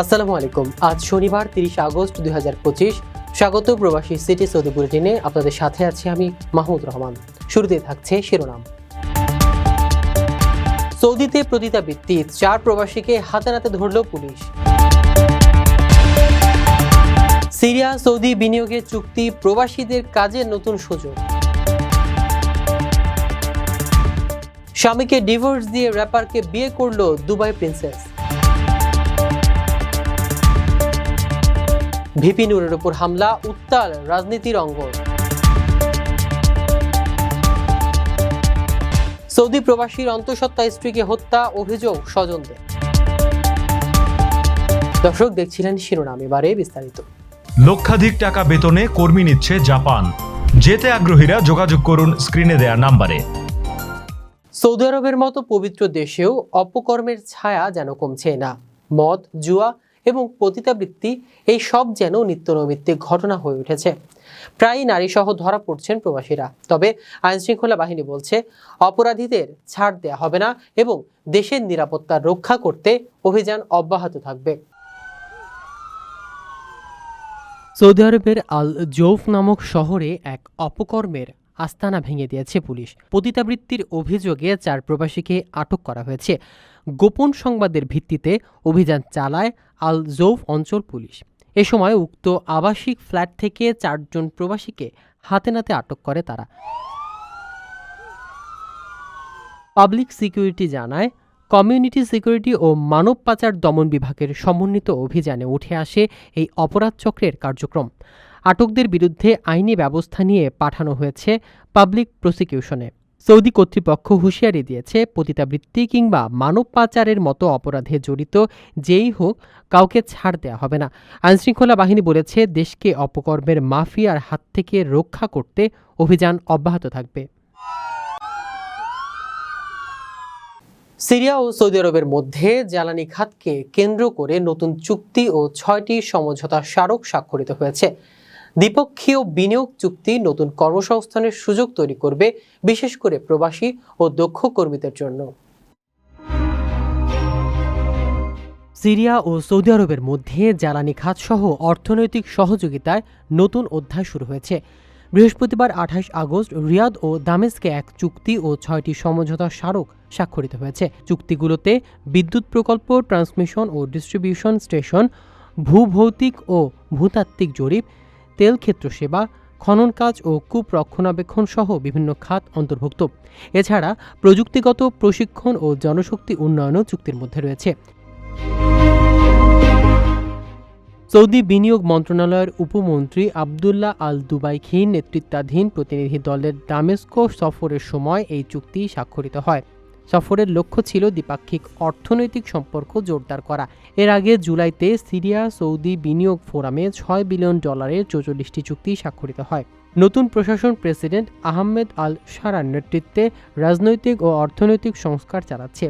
আসসালামু আলাইকুম। আজ শনিবার, তিরিশ আগস্ট দুই হাজার পঁচিশ। স্বাগত প্রবাসী সিটি সৌদি বুলেটিনে। আপনাদের সাথে আছি আমি মাহমুদ রহমান। শুরুতে থাকছে শিরোনাম। সৌদিতে প্রতিতাবৃত্তি চার প্রবাসীকে হাতে নাতে ধরল পুলিশ। সিরিয়া, সৌদি বিনিয়োগের চুক্তি প্রবাসীদের কাজের নতুন সুযোগ। স্বামীকে ডিভোর্স দিয়ে র্যাপারকে বিয়ে করল দুবাই প্রিন্সেস। ভিপি নুরের উপর হামলা উত্তাল রাজনীতির অঙ্গন সৌদি প্রবাসীর অন্তঃসত্ত্বা স্ত্রীকে হত্যা অভিযোগ স্বজনদের। দর্শক দেখছিলেন শিরোনাম এবারে বিস্তারিত। লক্ষাধিক টাকা বেতনে কর্মী নিচ্ছে জাপান। যেতে আগ্রহীরা যোগাযোগ করুন স্ক্রিনে দেয়া নাম্বারে। সৌদি আরবের মতো পবিত্র দেশেও অপকর্মের ছায়া যেন কমছে না। মদ জুয়া এবং পতিতাবৃত্তি, এই সব যেন নিত্য নৈমিত্তিক ঘটনা হয়ে উঠেছে। প্রায়ই নারীসহ ধরা পড়ছেন প্রবাসীরা। তবে আইনশৃঙ্খলা বাহিনী বলছে, অপরাধীদের ছাড় দেয়া হবে না এবং দেশের নিরাপত্তা রক্ষা করতে অভিযান অব্যাহত থাকবে। সৌদি আরবের আল জৌফ নামক শহরে এক অপকর্মের আস্তানা ভেঙে দিয়েছে পুলিশ। পতিতাবৃত্তির অভিযোগে চার প্রবাসীকে আটক করা হয়েছে। গোপন সংবাদের ভিত্তিতে অভিযান চালায় আল জৌফ অঞ্চল পুলিশ। এ সময় উক্ত আবাসিক ফ্ল্যাট থেকে চারজন প্রবাসীকে হাতে নাতে আটক করে তারা। পাবলিক সিকিউরিটি জানায়, কমিউনিটি সিকিউরিটি ও মানব পাচার দমন বিভাগের সমন্বিত অভিযানে উঠে আসে এই অপরাধ চক্রের কার্যক্রম। আটকদের বিরুদ্ধে আইনি ব্যবস্থা নিয়ে পাঠানো হয়েছে পাবলিক প্রসিকিউশনে। সৌদি কর্তৃপক্ষ হুঁশিয়ারি দিয়েছে, পতিতাবৃত্তি কিংবা মানব পাচারের মতো অপরাধে জড়িত যেই হোক, কাউকে ছাড় দেওয়া হবে না। আইনশৃঙ্খলা বাহিনী বলেছে, দেশকে অপকর্মের মাফিয়ার হাত থেকে রক্ষা করতে অভিযান অব্যাহত থাকবে। সিরিয়া ও সৌদি আরবের মধ্যে জ্বালানি খাতকে কেন্দ্র করে নতুন চুক্তি ও ছয়টি সমঝোতা স্মারক স্বাক্ষরিত হয়েছে। দ্বিপক্ষীয় বিনিয়োগ চুক্তি নতুন কর্মসংস্থানের সুযোগ তৈরি করবে, বিশেষ করে প্রবাসী ও দক্ষ কর্মীদের জন্য। সিরিয়া ও সৌদি আরবের মধ্যে জ্বালানি খাত সহ অর্থনৈতিক সহযোগিতায় নতুন অধ্যায় শুরু হয়েছে। বৃহস্পতিবার আঠাশ আগস্ট রিয়াদ ও দামেস্কে এক চুক্তি ও ছয়টি সমঝোতা স্মারক স্বাক্ষরিত হয়েছে। চুক্তিগুলোতে বিদ্যুৎ প্রকল্প, ট্রান্সমিশন ও ডিস্ট্রিবিউশন স্টেশন, ভূভৌতিক ও ভূতাত্ত্বিক জরিপ তেল ক্ষেত্র সেবা খনন কাজ ও কূপ রক্ষণাবেক্ষণ সহ বিভিন্ন খাত অন্তর্ভুক্ত। এছাড়া প্রযুক্তিগত প্রশিক্ষণ ও জনশক্তি উন্নয়নও চুক্তির মধ্যে রয়েছে। সৌদি বিনিয়োগ মন্ত্রণালয়ের উপমন্ত্রী আবদুল্লাহ আল দুবাই দুবাইখির নেতৃত্বাধীন প্রতিনিধি দলের দামেস্কো সফরের সময় এই চুক্তি স্বাক্ষরিত হয়। সফরের লক্ষ্য ছিল দ্বিপাক্ষিক অর্থনৈতিক সম্পর্ক জোরদার করা। এর আগে জুলাইতে সিরিয়া সৌদি বিনিয়োগ ফোরামে ছয় বিলিয়ন ডলারের চৌচল্লিশটি চুক্তি স্বাক্ষরিত হয়। নতুন প্রশাসন প্রেসিডেন্ট আহমেদ আল সারার নেতৃত্বে রাজনৈতিক ও অর্থনৈতিক সংস্কার চালাচ্ছে।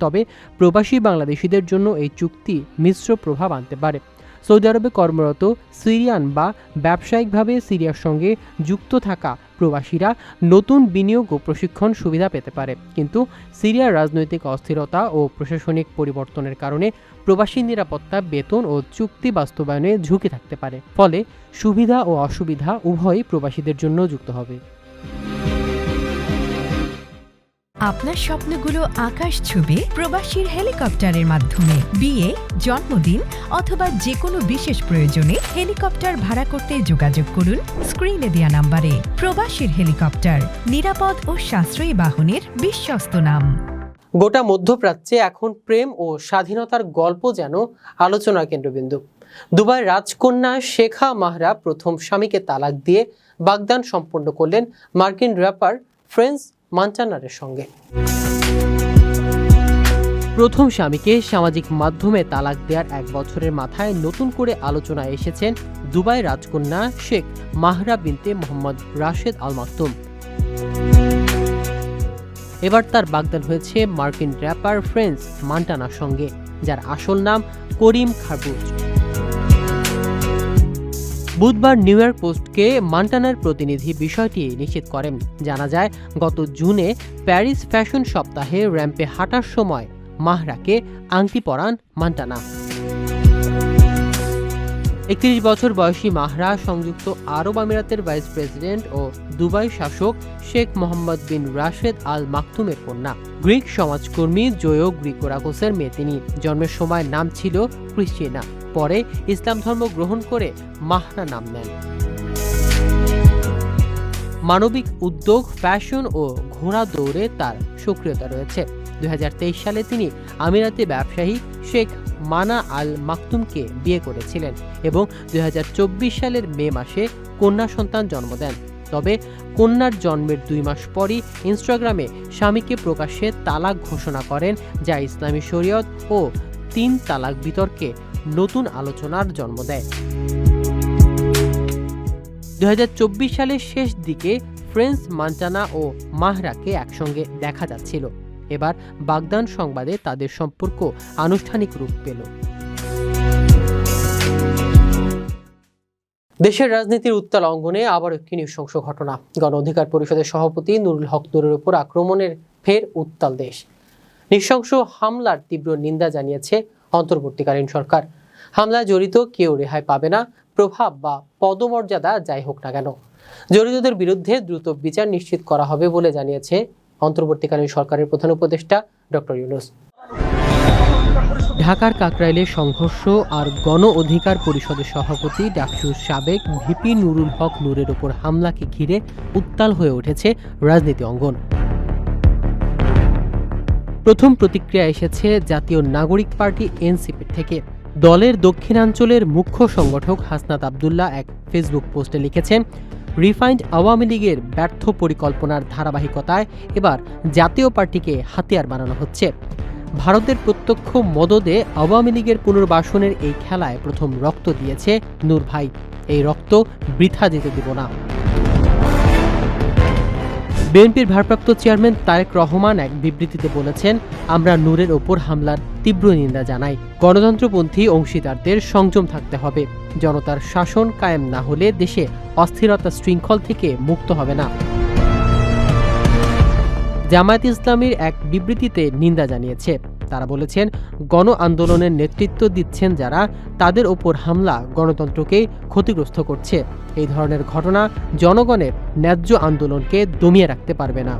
তবে প্রবাসী বাংলাদেশিদের জন্য এই চুক্তি মিশ্র প্রভাব আনতে পারে। সৌদি আরবে কর্মরত সিরিয়ান বা ব্যবসায়িকভাবে সিরিয়ার সঙ্গে যুক্ত থাকা প্রবাসীরা নতুন বিনিয়োগ ও প্রশিক্ষণ সুবিধা পেতে পারে। কিন্তু সিরিয়ার রাজনৈতিক অস্থিরতা ও প্রশাসনিক পরিবর্তনের কারণে প্রবাসী নিরাপত্তা, বেতন ও চুক্তি বাস্তবায়নে ঝুঁকি থাকতে পারে। ফলে সুবিধা ও অসুবিধা উভয়ই প্রবাসীদের জন্য যুক্ত হবে। আপনার স্বপ্নগুলো আকাশ ছুবে প্রবাসীর হেলিকপ্টারের মাধ্যমে। বিয়ে, জন্মদিন অথবা যে কোনো বিশেষ প্রয়োজনে হেলিকপ্টার ভাড়া করতে যোগাযোগ করুন স্ক্রিনে দেওয়া নাম্বারে। প্রবাসীর হেলিকপ্টার, নিরাপদ ও সাশ্রয়ী বাহনের বিশ্বস্ত নাম। গোটা মধ্যপ্রাচ্যে এখন প্রেম ও স্বাধীনতার গল্প যেন আলোচনার কেন্দ্রবিন্দু। দুবাই রাজকন্যা শেখা মাহরা প্রথম স্বামীকে তালাক দিয়ে বাগদান সম্পন্ন করলেন মার্কিন র্যাপার ফ্রেন্স মান্টানারের সঙ্গে। প্রথম স্বামীকে সামাজিক মাধ্যমে তালাক দেওয়ার এক বছরের মাথায় নতুন করে আলোচনায় এসেছেন দুবাই রাজকন্যা শেখ মাহরা বিনতে মোহাম্মদ রাশেদ আল মাকতুম এবার তার বাগদান হয়েছে মার্কিন র্যাপার ফ্রেন্স মান্টানার সঙ্গে, যার আসল নাম করিম খারবুজ। বুধবার নিউ ইয়র্ক পোস্টকে মান্টানার প্রতিনিধি বিষয়টি নিশ্চিত করেন। জানা যায়, গত জুনে প্যারিস ফ্যাশন সপ্তাহে র্যাম্পে হাঁটার সময় মাহরাকে আংটি পরান মান্টানা। একত্রিশ বছর বয়সী মাহরা, সংযুক্ত আরব আমিরাতের ভাইস প্রেসিডেন্ট ও দুবাই শাসক শেখ মোহাম্মদ বিন রাশেদ আল মাকতুমের কন্যা। গ্রিক সমাজকর্মী জয়ো গ্রিকোরাকোসের মেয়ে তিনি। জন্মের সময় নাম ছিল ক্রিশ্চিয়ানা পরে ইসলাম ধর্ম গ্রহণ করে মাহরা নাম নেন। মানবিক উদ্যোগ, ফ্যাশন ও ঘোড়া দৌড়ে তার সক্রিয়তা রয়েছে। দুই সালে তিনি আমিরাতে ব্যবসায়ী শেখ মানা আল মাকতুমকে বিয়ে করেছিলেন এবং দুই হাজার চব্বিশ সালের মে মাসে কন্যা সন্তান জন্ম দেন। তবে কন্যার জন্মের দুই মাস পরই ইনস্টাগ্রামে স্বামীকে প্রকাশ্যে তালাক ঘোষণা করেন, যা ইসলামী শরীয়ত ও তিন তালাক বিতর্কে নতুন আলোচনার জন্ম দেয়। দুই সালের শেষ দিকে ফ্রেন্স মান্টানা ও মাহরাকে একসঙ্গে দেখা যাচ্ছিল। এবার বাগদান সংবাদে তাদের সম্পর্ক আনুষ্ঠানিক রূপ পেল। দেশের রাজনীতির উত্তাল অঙ্গনে আবার একটি নৃশংস ঘটনা। গণ অধিকার পরিষদের সভাপতি নুরুল হক নুরের উপর আক্রমণের ফের উত্তাল দেশ। নৃশংস হামলার তীব্র নিন্দা জানিয়েছে অন্তর্বর্তীকালীন সরকার। হামলায় জড়িত কেউ রেহাই পাবে না, প্রভাব বা পদমর্যাদা যাই হোক না কেন। জড়িতদের বিরুদ্ধে দ্রুত বিচার নিশ্চিত করা হবে বলে জানিয়েছে অন্তর্বর্তীকালীন সরকারের প্রধান উপদেষ্টা ডক্টর ইউনুস। ঢাকার কাকরাইলে সংঘর্ষ আর গণ অধিকার পরিষদের সভাপতি ডাকসুর সাবেক ভিপি নুরুল হক নূরের ওপর হামলাকে ঘিরে উত্তাল হয়ে উঠেছে রাজনীতি অঙ্গন। প্রথম প্রতিক্রিয়া এসেছে জাতীয় নাগরিক পার্টি এনসিপি থেকে। দলের দক্ষিণাঞ্চলের মুখ্য সংগঠক হাসনাত আবদুল্লাহ এক ফেসবুক পোস্টে লিখেছেন, রিফাইন্ড আওয়ামী লীগের ব্যর্থ পরিকল্পনার ধারাবাহিকতায় এবার জাতীয় পার্টিকে হাতিয়ার বানানো হচ্ছে। ভারতের প্রত্যক্ষ মদদে আওয়ামী লীগের পুনর্বাসনের এই খেলায় প্রথম রক্ত দিয়েছে নূর ভাই। এই রক্ত বৃথা যেতে দেব না। বিএনপির ভারপ্রাপ্ত চেয়ারম্যান তারেক রহমান এক বিবৃতিতে বলেছেন, আমরা নূরের ওপর হামলার তীব্র নিন্দা জানাই। গণতন্ত্রপন্থী অংশীদারদের সংযম থাকতে হবে। জনতার শাসন কায়েম না হলে দেশে অস্থিরতা শৃঙ্খল থেকে মুক্ত হবে না। জামায়াত ইসলামীর এক বিবৃতিতে নিন্দা জানিয়েছে তারা বলেছেন, গণ আন্দোলনের নেতৃত্ব দিচ্ছেন যারা, তাদের ওপর হামলা গণতন্ত্রকেই ক্ষতিগ্রস্ত করছে। এই ধরনের ঘটনা জনগণের ন্যায্য আন্দোলনকে দমিয়ে রাখতে পারবে না।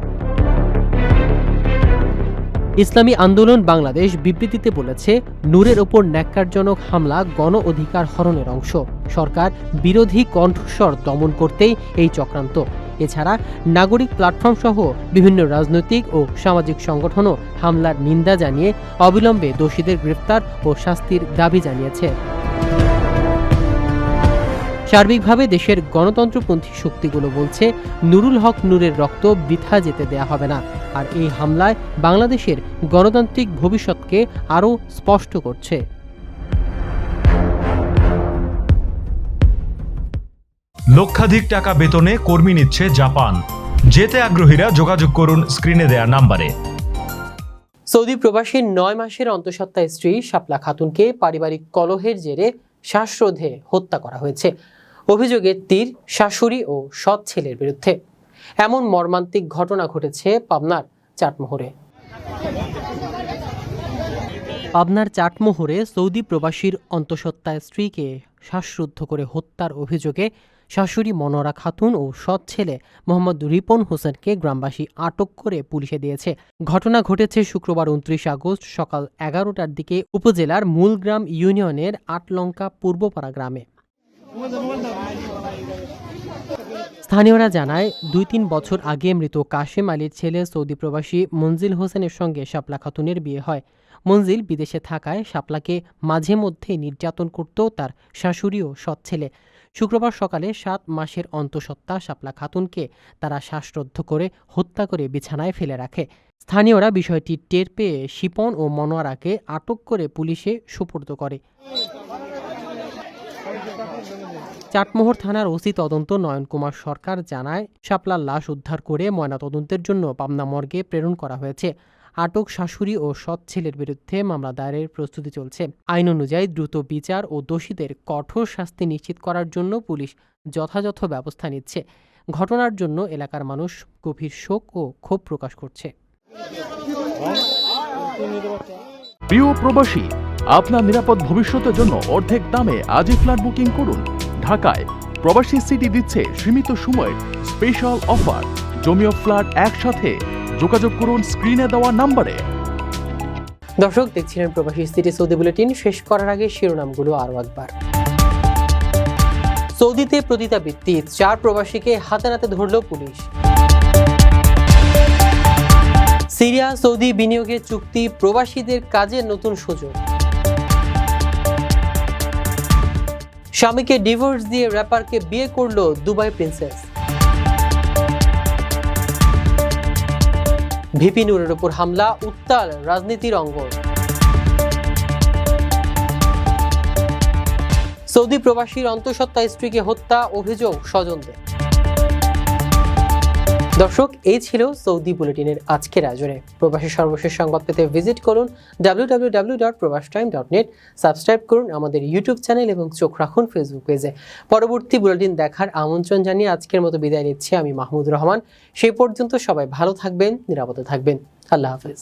ইসলামী আন্দোলন বাংলাদেশ বিবৃতিতে বলেছে, নূরের ওপর ন্যাক্কারজনক হামলা গণ অধিকার হরণের অংশ। সরকার বিরোধী কণ্ঠস্বর দমন করতেই এই চক্রান্ত। এছাড়া নাগরিক প্ল্যাটফর্ম সহ বিভিন্ন রাজনৈতিক ও সামাজিক সংগঠনও হামলার নিন্দা জানিয়ে অবিলম্বে দোষীদের গ্রেফতার ও শাস্তির দাবি জানিয়েছে। সার্বিকভাবে দেশের গণতন্ত্রপন্থী শক্তিগুলো বলছে, নুরুল হক নূরের রক্ত বৃথা যেতে দেয়া হবে না। আর এই হামলায় বাংলাদেশের গণতান্ত্রিক ভবিষ্যৎকে আরও স্পষ্ট করছে। লক্ষাধিক টাকা বেতনে কর্মী নিচ্ছে জাপান। যেতে আগ্রহীরা যোগাযোগ করুন স্ক্রিনে দেয়া নাম্বারে। সৌদি প্রবাসীর নয় মাসের অন্তঃসত্ত্বা স্ত্রী শাপলা খাতুনকে পারিবারিক কলহের জেরে শ্বাসরোধে হত্যা করা হয়েছে। অভিযোগের তীর, শাশুড়ি ও সৎ ছেলের বিরুদ্ধে। এমন মর্মান্তিক ঘটনা ঘটেছে পাবনার চাটমোহরে। পাবনার চাটমোহরে সৌদি প্রবাসীর অন্তঃসত্ত্বা স্ত্রীকে শ্বাসরুদ্ধ করে হত্যার অভিযোগে শাশুড়ি মনোরা খাতুন ও সৎ ছেলে মোহাম্মদ রিপন হোসেনকে গ্রামবাসী আটক করে পুলিশে দিয়েছে। ঘটনা ঘটেছে শুক্রবার উনত্রিশ আগস্ট সকাল এগারোটার দিকে উপজেলার মূলগ্রাম ইউনিয়নের আটলঙ্কা পূর্বপাড়া গ্রামে। স্থানীয়রা জানায়, দুই তিন বছর আগে মৃত কাশেম আলীর ছেলে সৌদি প্রবাসী মঞ্জিল হোসেনের সঙ্গে শাপলা খাতুনের বিয়ে হয়। মঞ্জিল বিদেশে থাকায় শাপলাকে মাঝে মধ্যে নির্যাতন করত তার শাশুড়ি ও সৎ ছেলে। শুক্রবার সকালে সাত মাসের অন্তঃসত্ত্বা শাপলা খাতুনকে তারা শ্বাসরুদ্ধ করে হত্যা করে বিছানায় ফেলে রাখে। স্থানীয়রা বিষয়টি টের পেয়ে শিপন ও মনোয়ারাকে আটক করে পুলিশে সুপর্দ করে। চাটমোহর থানার ওসি তদন্ত নয়ন কুমার সরকার জানায়, শাপলার লাশ উদ্ধার করে ময়নাতদন্তের জন্য পাবনা মর্গে প্রেরণ করা হয়েছে। আটক শাশুড়ি ও সৎ ছেলের বিরুদ্ধে মামলা দায়েরের প্রস্তুতি চলছে। আইন অনুযায়ী দ্রুত বিচার ও দোষীদের কঠোর শাস্তি নিশ্চিত করার জন্য পুলিশ যথাযথ ব্যবস্থা নিচ্ছে। ঘটনার জন্য এলাকার মানুষ গভীর শোক ও ক্ষোভ প্রকাশ করছে। প্রিয় প্রবাসী, আপনার নিরাপদ ভবিষ্যতের জন্য অর্ধেক দামে আজই ফ্ল্যাট বুকিং করুন। ঢাকায় প্রবাসী সিটি দিচ্ছে সীমিত সময়ের স্পেশাল অফার। জমিও ফ্ল্যাট একসাথে যোগাযোগ করুন স্ক্রিনে দেওয়া নাম্বারে। দর্শক, দেখছিলেন প্রবাসী সিটি সৌদি বুলেটিন। শেষ করার আগে শিরোনামগুলো আরও একবার। সৌদিতে প্রতিতাবৃত্তি চার প্রবাসীকে হাতে নাতে ধরল পুলিশ। সিরিয়া, সৌদি বিনিয়োগের চুক্তি, প্রবাসীদের কাজের নতুন সুযোগ। স্বামীকে ডিভোর্স দিয়ে র্যাপারকে বিয়ে করল দুবাই প্রিন্সেস। ভিপি নুরের ওপর হামলা উত্তাল রাজনীতির অঙ্গ সৌদি প্রবাসীর অন্তঃসত্ত্বা স্ত্রীকে হত্যা অভিযোগ স্বজনদের। দর্শক, এই ছিল সৌদি বুলেটিনের আজকের আয়োজনে। প্রবাসী সর্বশেষ সংবাদ পেতে ভিজিট করুন W W W dot Probash Time dot net subscribe করুন আমাদের ইউটিউব চ্যানেল এবং চোখ রাখুন ফেসবুক পেজে পরবর্তী বুলেটিন দেখার আমন্ত্রণ জানিয়ে আজকের মতো বিদায় নিচ্ছি আমি মাহমুদ রহমান। সেই পর্যন্ত সবাই ভালো থাকবেন, নিরাপদে থাকবেন। আল্লাহ হাফেজ।